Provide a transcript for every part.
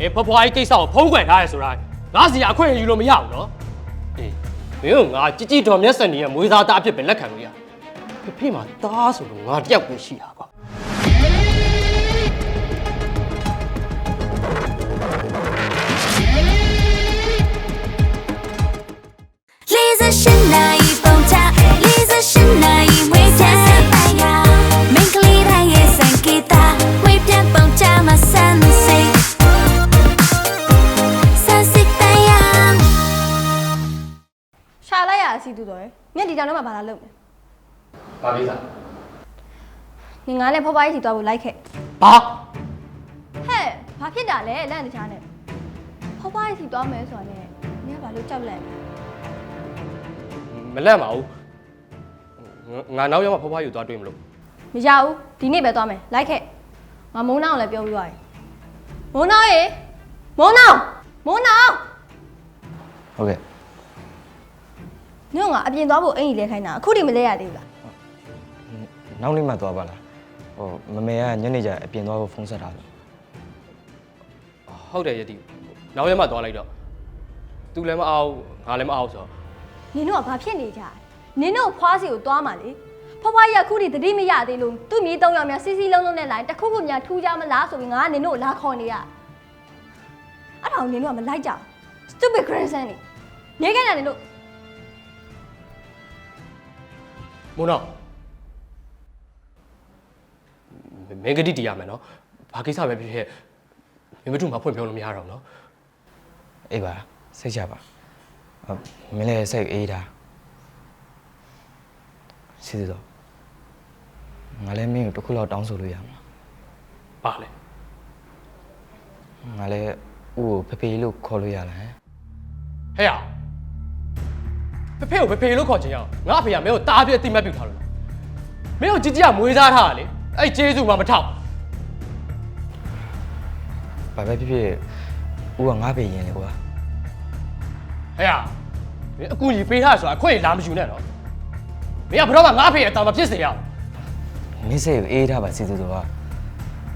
အေးဖွားဖွားကြီးကိစ္စကိုဖုံးကွယ်ထားရဲဆိုတာငါစီအခွင့်အရေးယူလို့မရဘူးနော်အေးမင်းကငါជីជីတော်မျက်စံနေရမွေးသားသားအဖြစ်ပဲလက်ခံလို့ရဖေဖေမှာသားဆိုလို့ငါတယောက်ကိုရှိတာကွာ စီတူတော်ရယ်မြက်ဒီတောင်ထဲမှာဘာလာလုပ်လဲဘာကိစ္စငင်ငါနဲ့ဖော်ပါကြီးထီသွားဖို့လိုက်ခဲ့ဘာဟဲ့ဘာဖြစ်တာလဲလန့်တခြားနဲ့ဖော်ပါကြီးထီသွားမယ်ဆိုတာနဲ့နင်ကဘာလို့ကြောက်လဲမလက်ပါဘူးငါနောက်ရောက်မှဖွားဖွားယူသွားတွေ့မလို့မရဘူးဒီနေ့ပဲသွားမယ်လိုက်ခဲ့ငါမိုးနောင်လည်းပြောပြီးသွားရယ်မိုးနောင်ရေမိုးနောင်မိုးနောင်ဟုတ်ကဲ့ ညငါအပြင်သွားဖို့အင်ကြီးလဲခိုင်းတာအခုထိမလဲရသေးဘူးလားနောက်နေ့မှသွားပါလားဟိုမမေကညနေကျအပြင်သွားဖို့ဖုန်းဆက်တာလို့ဟုတ်တယ်ယတိနောက်ရက်မှသွားလိုက်တော့ तू လည်းမအောင်ငါလည်းမအောင်ဆိုတော့နင်တို့ကဘာဖြစ်နေကြလဲနင်တို့ဖွားစီကိုသွားမှာလေဖွားဖွားကြီးကအခုထိတတိမရသေးလို့သူ့မြေသုံးယောက်များစီစီလုံးလုံးနဲ့လိုက်တစ်ခုခုများထူးကြမလားဆိုပြီးငါကနင်တို့ကိုလာခေါ်နေရအဲ့ဒါကိုနင်တို့ကမလိုက်ကြဘူး stupid grandson နေနေခဲ့တာနင်တို့ မုံတော့မင်းကတိတီးရမယ်နော်ဘာကိစ္စပဲဖြစ်ဖြစ်မင်းမတူမှဖွင့်ပြောလို့မရတော့ဘူးနော်အေးပါစိတ်ချပါဟိုမင်းလည်းစိတ်အေးတာစီစီတော့ငါလည်းမင်းကိုတစ်ခုလောက်တောင်းဆိုလို့ရမှာပါလေငါလည်းဥကိုဖေဖေလို့ခေါ်လို့ရလားဟမ်ဟဲ့ရ ဖေဖေကိုဖေဖေလို့ခေါ်ချင်ရအောင်ငါအဖေကမင်းကိုတားပြည့်တိမတ်ပြထားလို့မင်းကိုជីជីကမွေးစားထားတာလေအဲ့ကျေးဇူးမှမထောက်ဘာပဲဖြစ်ဖြစ်ဥကငါဖေရင်လေကွာဟဲ့ရမင်းအကူကြီးပေးထားဆိုတာအခွင့်အရေးလာမယူနဲ့နော်မင်းကဘယ်တော့မှငါအဖေရဲ့အတာမဖြစ်စေရအောင်မင်းစိတ်ကိုအေးထားပါစီစီတော့က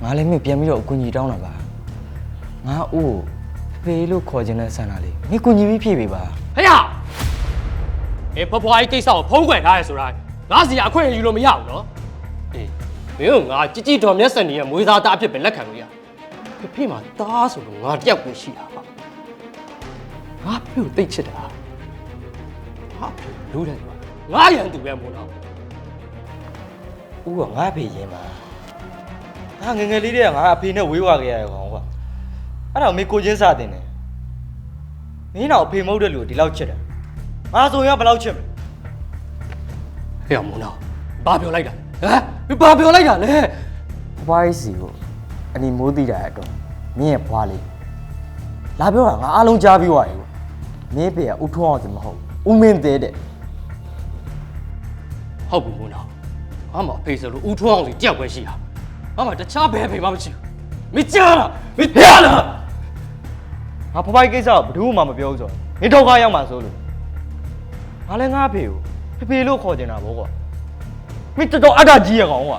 ငါလည်းမင်းပြန်ပြီးတော့အကူကြီးတောင်းတာပါငါဥကိုဖေဖေလို့ခေါ်ခြင်းနဲ့ဆန္ဒလေးမင်းကူညီပြီးဖြည့်ပေးပါဟဲ့ရ အေးဖွားဖွားကြီးကိစ္စကိုဖုံးကွယ်ထားရဲဆိုတာငါစီအခွင့်အရေးယူလို့မရဘူးနော်အေးမင်းကငါជីជីတော်မျက်စံနေရမွေးသားသားအဖြစ်ပဲလက်ခံလို့ရဖေဖေမှာသားဆိုလို့ငါတယောက်ကိုရှိတာပါငါဖေကိုတိတ်ချစ်တာငါဖေလူတယ်ကွာငါရန်သူပဲမို့နော်ဦးကငါဖေရင်ပါငါငယ်ငယ်လေးတည်းကငါအဖေနဲ့ဝေးဝါခဲ့ရတဲ့ကောင်ကွာအဲ့ဒါမေကိုချင်းစားတင်တယ်မင်းတော့အဖေမဟုတ်တဲ့လူကိုဒီလောက်ချစ်တယ် ငါဆိုရင်ကဘယ်လောက်ချစ်မလဲဟဲ့ရမို့နော်ဘာပြောလိုက်တာဟမ်ဘာပြောလိုက်တာလဲဘွားကြီးစီကိုအနီမိုးတိတာအတော့မင်းရဲ့ဘွားလေးလာပြောတာငါအားလုံးကြားပြီးွားရေကွာမင်းဖေကဦးထွန်းအောင်စီမဟုတ်ဘူးဦးမင်းသေးတဲ့ဟုတ်ဘူးမို့နော်ငါမှအဖေဆိုလို့ဦးထွန်းအောင်စီတယောက်ပဲရှိတာငါမှတခြားဘယ်အဖေမှမရှိဘူးမကြားလားမကြားလားငါဘွားကြီးကိစ္စကိုဘယ်သူမှမပြောဘူးဆိုတော့မင်းဒုက္ခရောက်မှာဆိုလို့ ငါလည်းငါအဖေကိုဖေဖေလို့ခေါ်နေတာဗောကွာမင်းတော်တော်အတ္တကြီးရကောင်ကွာ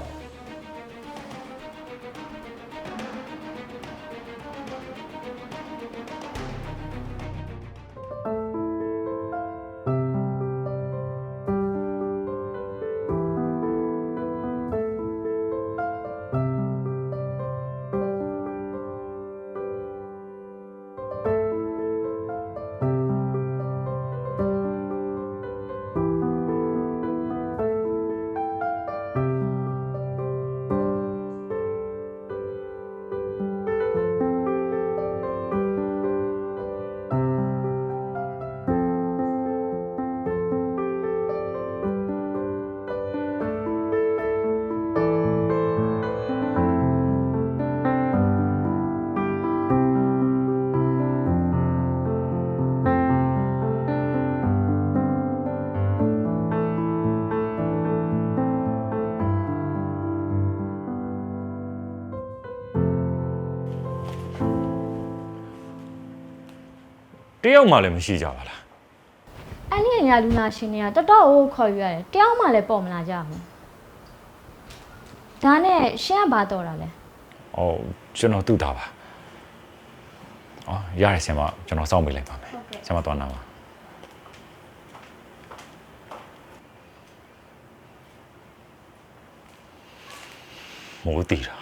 တယောက်မှလည်းမရှိကြပါလားအဲ့ဒီညာလူနာရှင်တွေကတော်တော်ကိုခေါ်ယူရတယ်တယောက်မှလည်းပေါ်မလာကြဘူးဒါနဲ့ရှင်းကဘာတော်တာလဲ။အော်ကျွန်တော်တူတာပါအော်ရတယ်ဆရာမကျွန်တော်စောင့်ပေးလိုက်ပါမယ်ဆရာမသွားနာပါမိုးတီတာ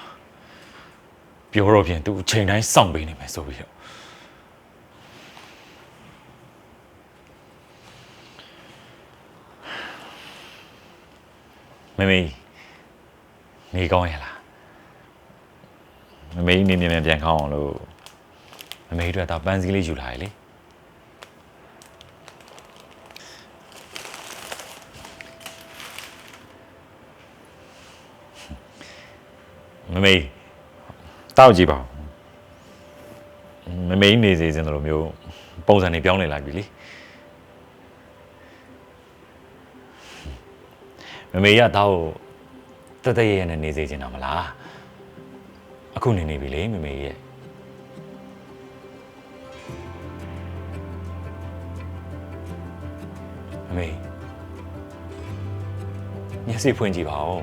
ပြောတော့ပြင်သူအချိန်တိုင်းစောင့်ပေးနေမယ်ဆိုပြီးတော့ မမေနေကောင်းရလားမမေနေနေမြန်ပြန်ကောင်းအောင်လို့မမေတို့ကဒါပန်းစည်းလေးယူလာရလေမမေတောက်ကြည့်ပါဦးမမေနေစေစင်တို့လိုမျိုးပုံစံတွေပြောင်းလဲလာပြီလေ မမေရတော့တတရရနဲ့နေစေချင်တာမလားအခုနေနေပြီလေမမေရဲ့မမေမျက်စိဖွင့်ကြည့်ပါဦး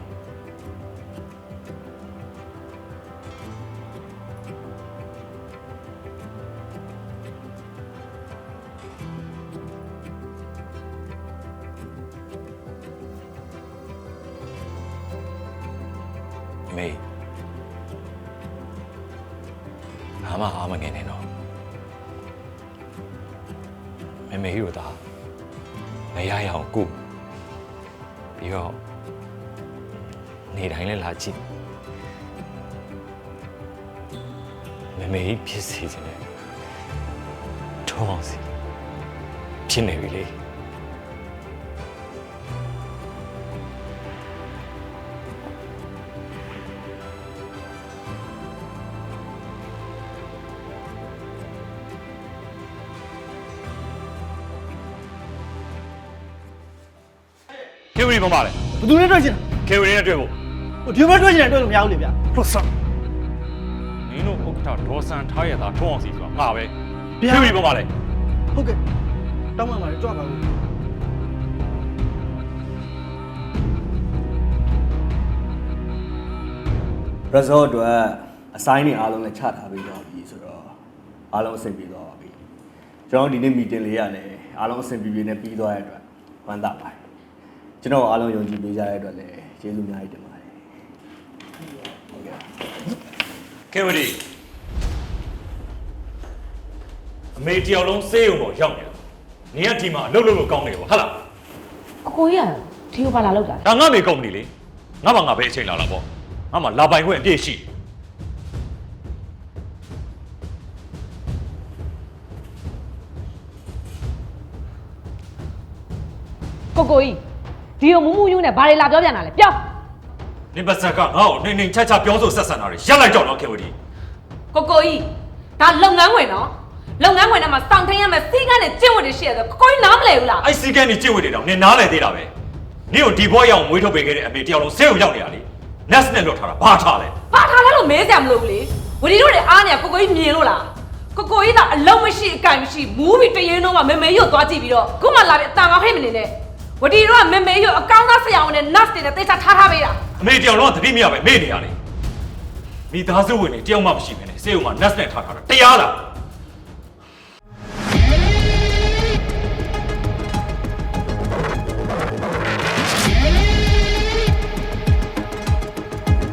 မေအားမအားမငယ်နေတော့မေမေတို့ဒါမရရအောင်ကုပြီးတော့နေတိုင်းလည်းလာကြည့်မေမေဖြစ်စီခြင်းနဲ့ထုံးအောင်စီဖြစ်နေပြီလေ ခေဝရီပုံပါလေဘယ်သူနဲ့တွေ့ချင်ခေဝရီနဲ့တွေ့ဖို့တာဒီမှာတွေ့ချင်တယ်တွေ့လို့မရဘူးလေဗျာဟုတ်ဆန်နင်တို့ဥက္ကဋ္ဌဒေါ်စံထားရတာထုံးအောင်စီဆိုတာငါပဲဗျာခေဝရီပုံပါလေဟုတ်ကဲ့တောင်းမှမှာလေကြွပါဦး resort အတွက်အဆိုင်တွေအားလုံးလည်းချထားပြီးတော့ပြီဆိုတော့အားလုံးအဆင်ပြေသွားပါပြီကျွန်တော်ဒီနေ့ meeting လေးရတယ်အားလုံးအဆင်ပြေပြေနဲ့ပြီးသွားတဲ့အတွက်ဝမ်းသာပါတယ် ကျွန်တော်အားလုံးယုံကြည်ပေးကြတဲ့အတွက်လည်းကျေးဇူးအများကြီးတင်ပါတယ်ဟုတ်ကဲ့ခေဝရီအမေတယောက်လုံးစေးုံပေါ်ရောက်နေတာနင်ကဒီမှာအလုပ်လုပ်လို့ကောင်းနေပေါ့ဟုတ်လားကိုကိုကြီးကဒီကိုပါလာလောက်တာဒါငါမေကုမ္ပဏီလေငါမှငါပဲအချိန်လာလာပေါ့ငါမှလာပိုင်ခွင့်အပြည့်ရှိကိုကိုကြီး ဒီကိုမူးမူးယူနဲ့ဘာတွေလာပြောပြန်တာလဲပြောနင်ပါစက်ကငါ့ကိုနှိမ့်နှိမ့်ချာချာပြောဆိုဆက်ဆံတာတွေရပ်လိုက်တော့တော့ခေဝရီကိုကိုကြီးဒါလုပ်ငန်းဝင်နော်လုပ်ငန်းဝင်ထဲမှာစောင့်ထင်းရမယ်စီးကန်းနဲ့ကျင့်ဝတ်တွေရှိရဆိုကိုကိုကြီးနားမလဲဘူးလားအဲ့စီကန်းကြီးကြည့်ဝတ်တွေတော့နင်နားလဲသေးတာပဲနင်ကိုဒီဘွားရအောင်မွေးထုတ်ပေးခဲ့တဲ့အမေတယောက်လုံးစေးုံရောက်နေတာလေ nest နဲ့လွတ်ထားတာဘာထားလဲဘာထားလဲလို့မေးစရာမလိုဘူးလေဝဒီတို့တွေအားနေကိုကိုကြီးမြင်လို့လားကိုကိုကြီးကအလုံးမရှိအကင်မရှိမူးပြီးတရင်တော့မှမေမေရွတ်သွားကြည့်ပြီးတော့ခုမှလာပြီးအတန်ကောင်းဟိတ်မနေနဲ့ ဝဒီတို့ကမေမေရွတ်အကောင်းသားဆရာဝန်နဲ့ nurse တွေနဲ့တေချာထားထားပေးတာအမေတယောက်လုံးကသတိမရပဲမေ့နေရလေမိသားစုဝင်တွေတယောက်မှမရှိဘဲနဲ့စေးုံမှာ nest နဲ့ထားထားတာတရားလား